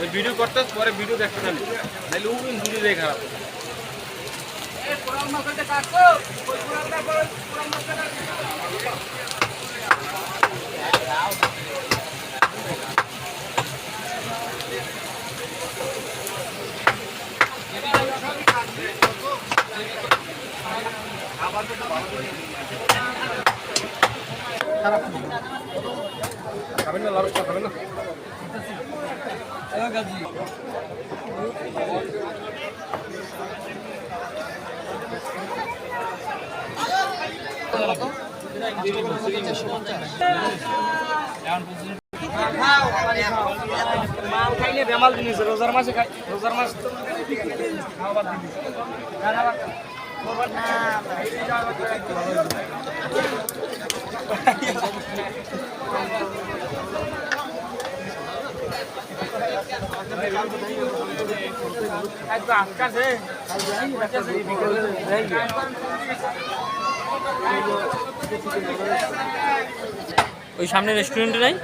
ওই ভিডিও করতে, পরে ভিডিও দেখতে জানি নাহলে ও ভিডিও দেখে খারাপ। খাবেন না লাভ খাবেন না? মাল খাইলে বেমাল জিনিস রোজার মাসে খাই রোজার মাস তো জিনিস আজকাছে ওই সামনে রেস্টুরেন্ট নাই?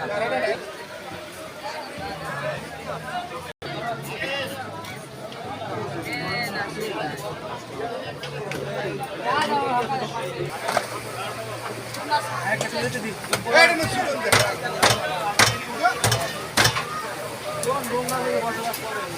বসবাস করেন